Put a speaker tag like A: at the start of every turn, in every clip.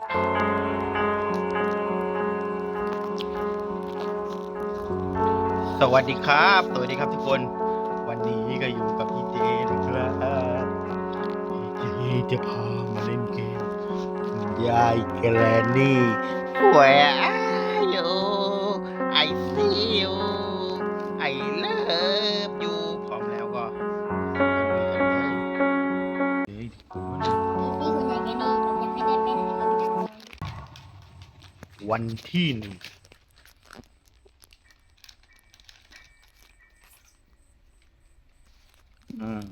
A: สวัสดีครับ สวัสดีครับทุกคน วันนี้ก็อยู่กับพี่เจนะครับพี่เจจะพามาเล่นเกมยายแกลนี่แห
B: ว
A: วันที่หนึ่งอืม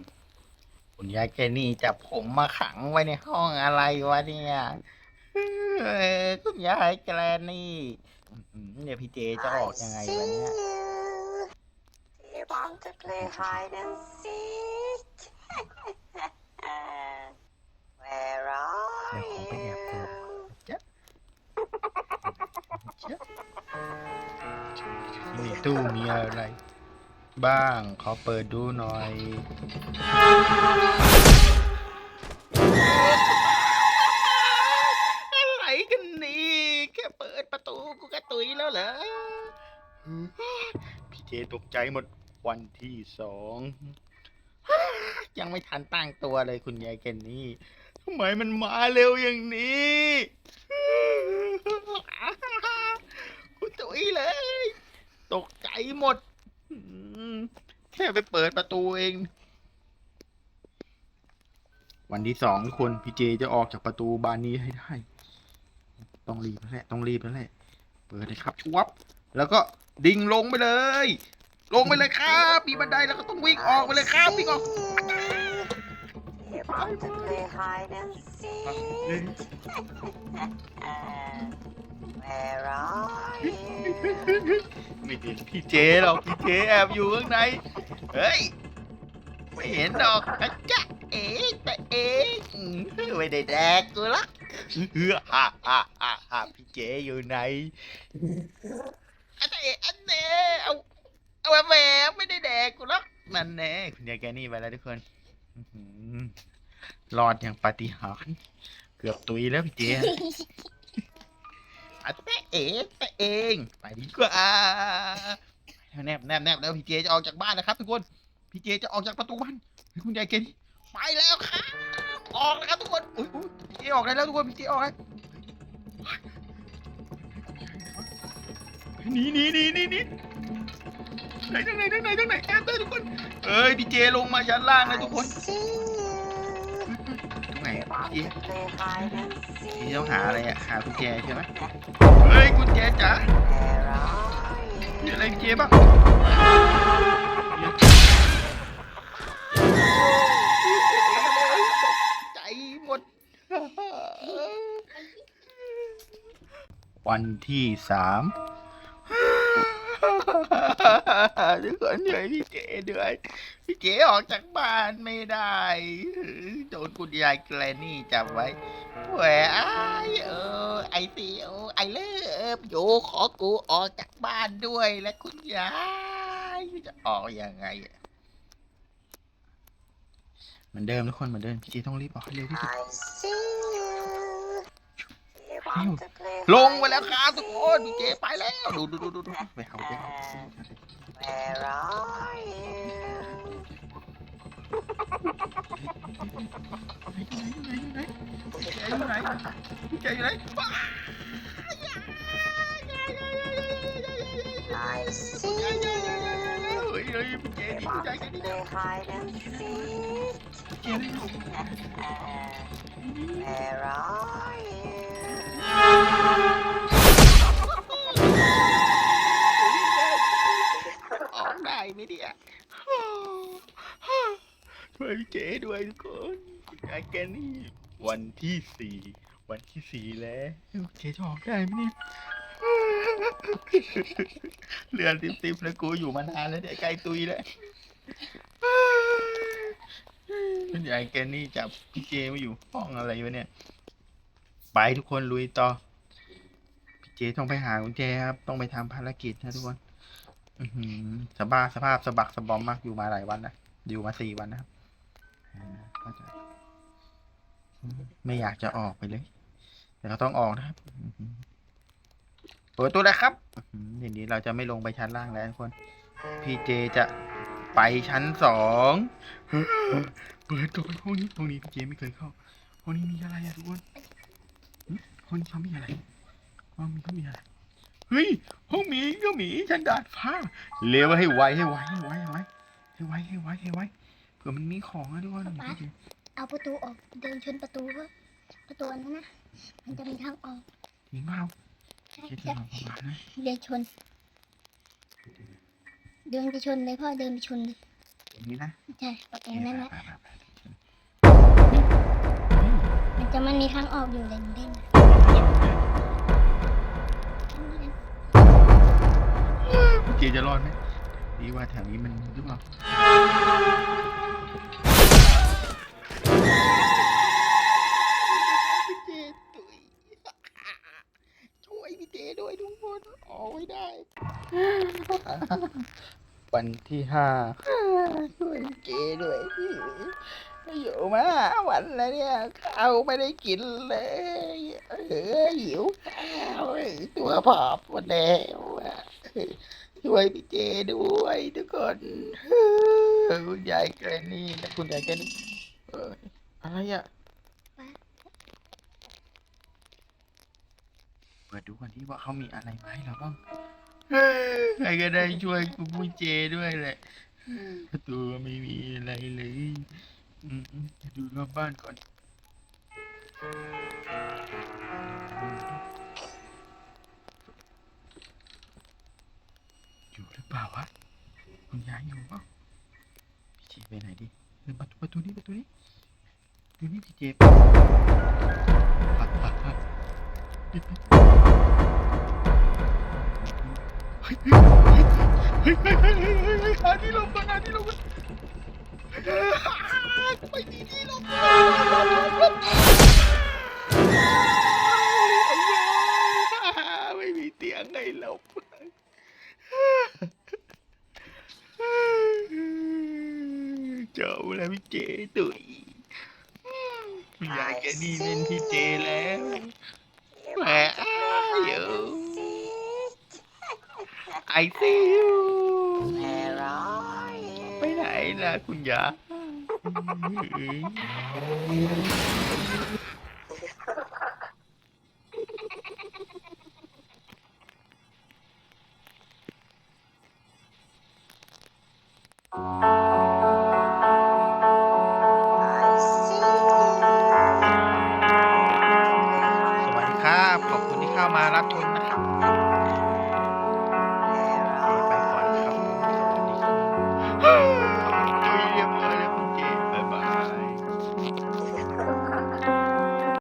A: คุณยายแกนี่จับผมมาขังไว้ในห้องอะไรวะเนี่ยเออคุณยายแกลนี่อืมเนี่ยพี่เจจะออกยังไงวะเนี่ย
C: You want to play hide and seek?
A: ในตู้มีอะไร บ้าง ขอเปิดดูหน่อย อะไรกันนี่ แค่เปิดประตูกูก็ตุยแล้วเหรอ พี่เจตกใจหมดวันที่สอง ยังไม่ทันตั้งตัวเลยคุณยายแกนนี่ทำไมมันมาเร็วอย่างนี้กูตุยเลย ตกใจหมดอืมแค่ไปเปิดประตูเอง วันที่สองทุกคนพี่เจจะออกจากประตูบานนี้ให้ได้ ต้องรีบแล้วแหละ ต้องรีบแล้วแหละ เปิดเลยครับชวบ แล้วก็ดิ่งลงไปเลย ลงไปเลยครับ มีบันไดแล้วก็ต้องวิ่งออกไปเลยครับวิ่งออก
C: You want to play hide and seek? Where are you?
A: ไม่เห็นพี่เจหรอกพี่เจแอบอยู่ข้างใน เฮ้ย ไม่เห็นหรอกอะจ๊ะเอ๋แต่เอ๋ไม่ได้แดกกูละเฮือฮ่าฮ่าฮ่าฮ่าพี่เจอยู่ไหนอันเอ๋อันเอ๋เอาเอาแหวไม่ได้แดกกูละนั่นแน่คุณยายแกนี่ไปแล้วทุกคนหือรอดอย่างปาฏิหาริย์เกือบตุยแล้วพี่เจอะแต่เอ๋ เอง ไปดีกว่าแนบแนบแนบแล้วพี่เจจะออกจากบ้านนะครับ ทุกคนพี่เจจะออกจากประตูบ้านคุณยายเกณฑ์ไปแล้วครับออกแล้วครับทุกคนอุ้ยพี่เจออกได้แล้วทุกคนพี่เจออกแล้วหนีหนีหนีหนีหนีไหนทางไหนทางไหนทางไหนแอบได้ทุกคนเอ้ยพี่เจลงมาชั้นล่างเลยทุกคน
C: I see you.
A: ตรงไหน
C: You want
A: พี่เจ
C: to play hide and
A: พี่
C: seek?
A: ต้องหาอะไรอะหากุญแจใช่ไหมเฮ้ยกุญแจจ๋า
C: Where are
A: มี
C: you?
A: อะไรกุญแจบ้างใจหมด วันที่สาม ทุกคนเหนื่อยพี่เจด้วยพี่เจออกจากบ้านไม่ได้โดนคุณยายแกลนี่จับไว้แหวเออไอซีโอไอเลิฟอยู่ขอกูออกจากบ้านด้วยและคุณยายจะออกยังไงอะเหมือนเดิมทุกคนเหมือนเดิมพี่เจต้องรีบออกให้เร็วที่สุด
C: I see you. You want to play
A: ลงไป
C: hide
A: แล้ว
C: and
A: ครับทุกคนพี่เจไปแล้วดูดูดูดูดูไปเอาไปเอา
C: Where are you?
A: พี่เจอยู่ไหนพี่เจอยู่ไหนว้าย
C: I see
A: เฮ้ย
C: you.
A: เฮ้ยพี่เจ
C: You
A: ดี
C: want
A: ใจ
C: to
A: กันดิ
C: play hide and seek?
A: เจเลย
C: Where are you?
A: ออกได้ไหมเนี่ยช่วยพี่เจด้วยทุกคนคุณยายแกนี่วันที่สี่วันที่สี่แล้วเจจะออกได้ไหมเนี่ยเรือนติบๆแล้วกูอยู่มานานแล้วเนี่ยใกล้ตุยแล้วคุณยายแกนี่จับพี่เจมาอยู่ห้องอะไรวะเนี่ย ไปทุกคนลุยต่อ พี่เจต้องไปหากุญแจครับ ต้องไปทำภารกิจนะทุกคนสภาพสภาพสะบักสะบอมมากอยู่มาหลายวันนะอยู่มาสี่วันนะครับไม่อยากจะออกไปเลย แต่เราต้องออกนะครับเปิดประตูแล้วครับทีนี้เราจะไม่ลงไปชั้นล่างแล้วทุกคน พี่เจจะไปชั้นสองเปิดตัวห้องนี้ห้องนี้พี่เจไม่เคยเข้าห้องนี้มีอะไรอะทุกคน หึห้องนี้เขามีอะไรห้องนี้เขามีอะไรเฮ้ยห้องหมีก็หมีชั้นดาดฟ้าเร็วให้ไวให้ไวให้ไวให้ไวให้ไวให้ไวให้ไวเผื่อมันมีของอะทุกคนพี่เจ
B: เอาประตูออกเดินชนประตูเว้ยประตูอันนั้นนะ มันจะมีทางออก
A: จริงเปล่า
B: ใช่
A: เจ๊จะ
B: ใช่
A: ลองประมาณนะ
B: เดินชน เดินไปชนเลยพ่อเดินไปชนเลย
A: อย่างนี้นะ
B: ใช่ประตูนั้นนะ
A: ไปไปไปไป
B: มันจะมันมีทางออกอยู่เลยหนูเล่น
A: เจจะรอดไหมดีว่าแถวนี้มันหรือเปล่าพี่เจตุยช่วยพี่เจด้วยทุกคนออกไม่ได้วันที่ห้าช่วยพี่เจด้วยอยู่มาวันแล้วเนี่ยข้าวไม่ได้กินเลยเออหิวข้าวตัวผอมหมดแล้วอะ ช่วยพี่เจด้วยทุกคนเออคุณยายแกรนนี่นะคุณยายแกรนนี่เอออะไรอะเปิดดูก่อนที่ว่าเขามีอะไรมาให้เราบ้างเฮ้ยใครก็ได้ช่วยคุณพี่เจด้วยแหละประตูไม่มีอะไรเลยอืมๆดูรอบบ้านก่อน bawa. Mengayu wow. Cik Ben ada Dan batu-batu ni batu ni Batu ni di tiap Adi lompat, Adi lompat Adi lompat Adi lompat เจตุ๋ยคุณยายแกนี่เล่นพี่เจแล้วแหมอยู่ไอซิว
C: Where are you?
A: ไปไหนล่ะคุณยาย มารับทุนนะครับ